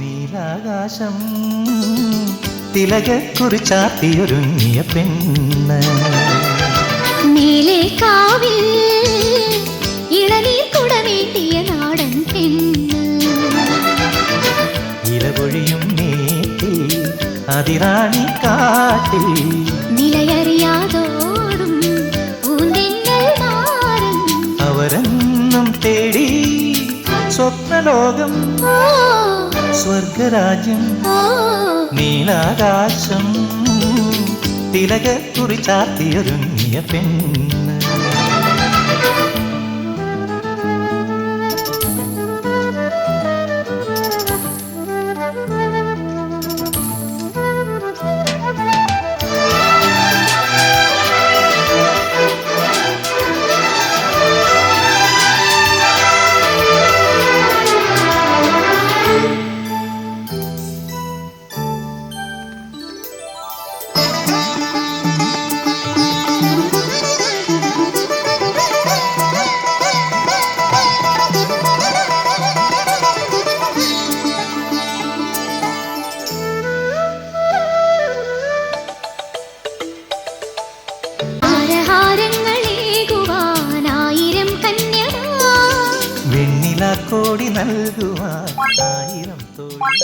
നീലാകാശം തിലകക്കുറിച്ചാത്തിയൊരുങ്ങിയ പെണ്ണ്. മേലെ കാവിൽ ഇളനീർ കുടവേണ്ടിയ നാടൻ പെണ്ണ്. ഇലപൊഴിയും നേട്ടിൽ അതിറാണി കാട്ടിൽ. നിലയറിയാതോടും അവരെന്നും തേടി സ്വപ്നലോകം ഓ സ്വർഗരാജ്യം നീലാകാശം. നീലാകാശം തിലകക്കുറിച്ചാത്തിയൊരുങ്ങിയ പെണ്ണ്. വെണ്ണിലാക്കോടി നൽകുവാൻ ആയിരം തോഴി